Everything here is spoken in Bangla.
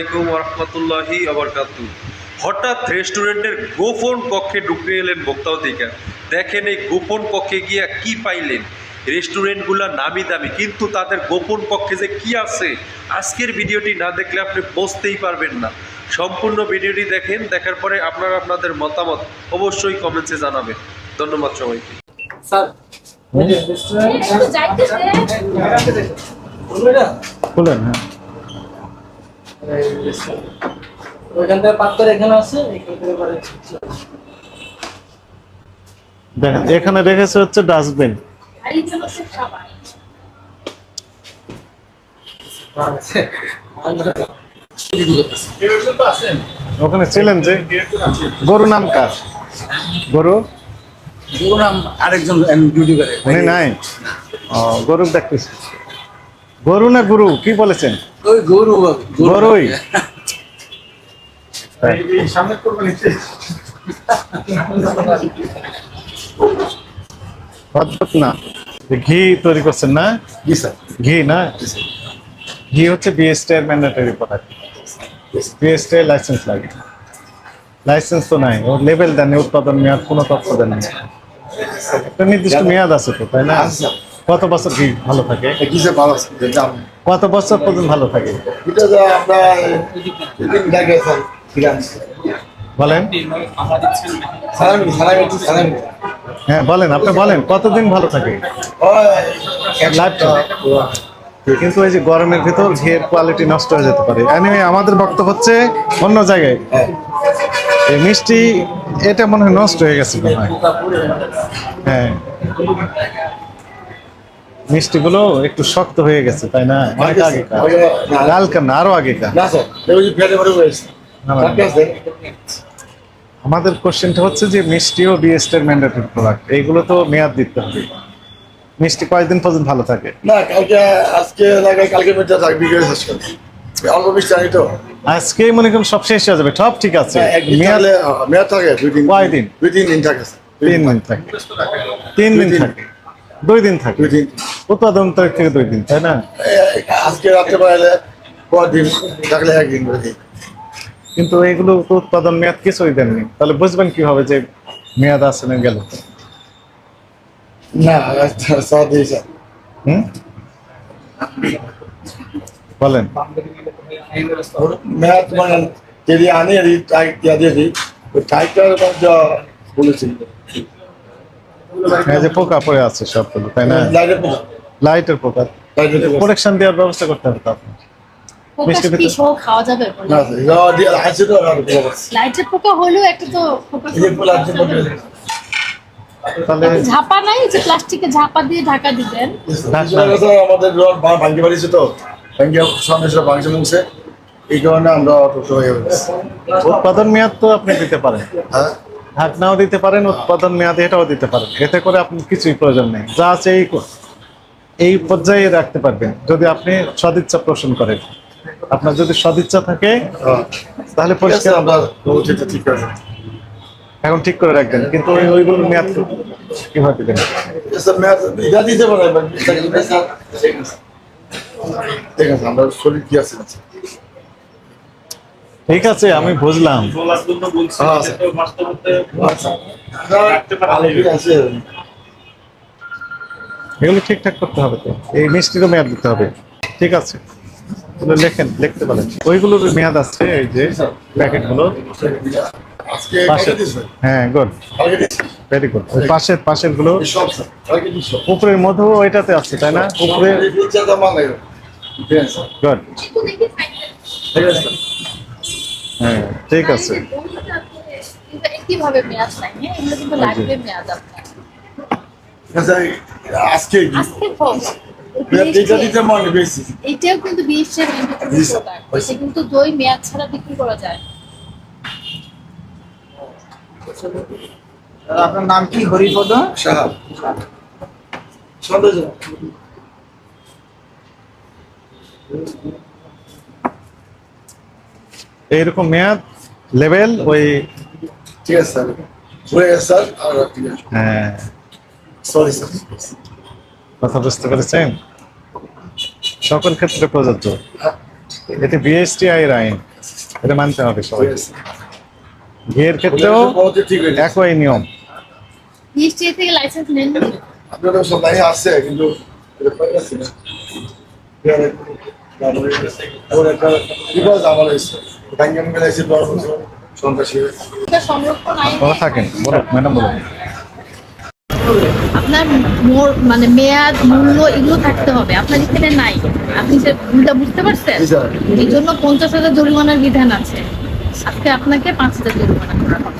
আলাইকুম রহমতুল্লাহি আবরকাতু হঠাৎ রেস্টুরেন্টের গোপন কক্ষে ঢুকে এলেন বক্তাও দিকা দেখেন এই গোপন কক্ষে গিয়া কি পাইলেন? রেস্টুরেন্টগুলো নামি দামি কিন্তু তাদের গোপন কক্ষে যে কি আছে আজকের ভিডিওটি না দেখলে আপনি বুঝতেই পারবেন না। সম্পূর্ণ ভিডিওটি দেখেন দেখার পরে আপনারা আপনাদের মতামত অবশ্যই কমেন্টসে জানাবেন। ধন্যবাদ সবাইকে। স্যার একটু যাইতেছে। খুলেন হ্যাঁ। এখানে আছে দেখেন, এখানে রেখেছে হচ্ছে ডাস্টবিন। ওখানে ছিলেন যে? গরু নাম কার? গরু? নাম আরেকজন ডিউটি করে উনি নাই? গরু দেখতেছি। গরু না গুরু? কি বলেছেন? গরু গরুই। না। ঘি তৈরি করছেন না? জি স্যার। ঘি না? ঘি হচ্ছে বিএসটি এর ম্যান্ডেটরি প্রোডাক্ট বিএসটি লাইসেন্স লাগে। লাইসেন্স তো নাই। ওর লেভেল দেন উৎপাদন মেয়াদ কোনো তথ্য দেন একটা নির্দিষ্ট মেয়াদ আছে তো তাই না? কত বছর ঘি ভালো থাকে? কিসে ভালো দাম কত বছর পর্যন্ত ভালো থাকে? এটা যে আমরা এদিন দেখে স্যার ঠিক আছে বলেন হ্যাঁ বলেন আপনি বলেন কতদিন ভালো থাকে? কিন্তু এই যে গরমের ভিতর ঘিয়ের কোয়ালিটি নষ্ট হয়ে যেতে পারে। এনিওয়ে আমাদের বক্তব্য হচ্ছে অন্য জায়গায়। এই মিষ্টি এটা মনে হয় নষ্ট হয়ে গেছে হ্যাঁ। মিষ্টিগুলো একটু শক্ত হয়ে গেছে তাই না? অনেক আগে লালকার না আরও আগে আমাদের কোশ্চেনটা হচ্ছে যে মিষ্টি ও বিএসটের ম্যান্ডেটরি প্রোডাক্ট এইগুলো তো মেয়াদ দিতে হবে। মিষ্টি কয়েকদিন পর্যন্ত ভালো থাকে। না কালকে আজকে লাগাই কালকে মেয়েটা থাকবে অল্প বৃষ্টি আনি তো। আজকেই মনে করুন সব শেষ হয়ে যাবে সব ঠিক আছে। একদিন মেয়াদ মেয়াদ থাকে দুই দিন। কয়দিন? দুই তিন দিন থাকে। তিন দিন থাকে। তিন দিন দিন। থাকে। দুই দিন থাকে। দুই দিন। উৎপাদন তারিখ থেকে দুই দিন তাই না? আজকে রাত্রে কদিন থাকলে একদিন দিন কিন্তু এগুলো তো উৎপাদন মেয়াদ কিছুই দেননি। তাহলে বুঝবেন কীভাবে যে মেয়াদ আছে না গেল? না বলেন। মেয়াদ মানে যদি আনি আর টাইট দিয়া দিয়ে দিই। ওই টাইটটার বলেছি। পোকা পড়ে আছে সবগুলো তাই না? লাইটের পোকা প্রোটেকশন দেওয়ার ব্যবস্থা করতে হবে তো আপনার খাওয়া যাবে লাইটের পোকা। হলেও একটা তাহলে ঝাপা নাই যে প্লাস্টিকে ঝাপা দিয়ে ঢাকা দিবেন? আমাদের রড ভাঙ্গি বাড়িছে তো ভাঙ্গি সন্দেশ ভাঙছে মুখছে এই কারণে আমরা অসুস্থ হয়ে গেছি। উৎপাদন মেয়াদ তো আপনি দিতে পারেন। হ্যাঁ? ঢাকনাও দিতে পারেন উৎপাদন মেয়াদ এটাও দিতে পারেন। এতে করে আপনি কিছুই প্রয়োজন নেই। যা আছে এই এই পর্যায়ে রাখতে পারবেন। যদি আপনি সদিচ্ছা পোষণ করেন। আপনার যদি সদিচ্ছা থাকে। তাহলে পরিষ্কার আমরা ঠিক ঠিক আছে। এখন ঠিক করে রাখবেন কিন্তু ওই ওইগুলোর মেয়াদ কীভাবে দিবেন? স্যার মেয়াদ এটা দিতে পারে স্যার ঠিক আছে আমরা শরীর কি আছে? ঠিক আছে আমি বুঝলাম হ্যাঁ স্যার আচ্ছা ঠিক আছে এগুলো ঠিকঠাক করতে হবে তো এই মিষ্টিরও মেয়াদ দিতে হবে ঠিক আছে এগুলো লেখেন লিখতে পারেন ওইগুলোর মেয়াদ আছে এই যে প্যাকেটগুলো হ্যাঁ গুড ভেরি গুড ওই পাশের পাশেরগুলো সব স্যার কালকে দিস সব উপরের মধ্যে ওইটাতে আছে তাই না উপরে মানে গুড হ্যাঁ ঠিক আছে এই যে বইটা আপনি কিন্তু কীভাবে মেয়াদ নাই হ্যাঁ? এগুলো কিন্তু লাগবে মেয়াদ আপনার আচ্ছা আজকে আজকে হোক মেয়াদ দিতে দিতে মনে বেশি এটাও কিন্তু বিএসএর ম্যান্ডেটরি প্রোডাক্ট এটা কিন্তু দই মেয়াদ ছাড়া বিক্রি করা যায়। আপনার নাম কি হরিপদ? এইরকম মেয়াদ লেভেল ওই ঠিক আছে স্যার। হ্যাঁ। সরি। কথা বুঝতে পেরেছেন সকল ক্ষেত্রে প্রযোজ্য। এটি বিএসটিআই এর আইন এটা মানতে হবে সবাই ঘিয়ের ক্ষেত্রেও একই নিয়ম। মিষ্টি থেকে লাইসেন্স নেন। আপনাদের সব আসছে কিন্তু এটা পাইতেছি না? থাকেন বলো ম্যাডাম বলো আপনার মোর মানে মেয়াদ মূল্য এগুলো থাকতে হবে। আপনার এখানে নাই। আপনি সে ভুলটা বুঝতে পারছেন? এই জন্য পঞ্চাশ হাজার জরিমানার বিধান আছে। আজকে আপনাকে পাঁচ হাজার জরিমানা করা হবে।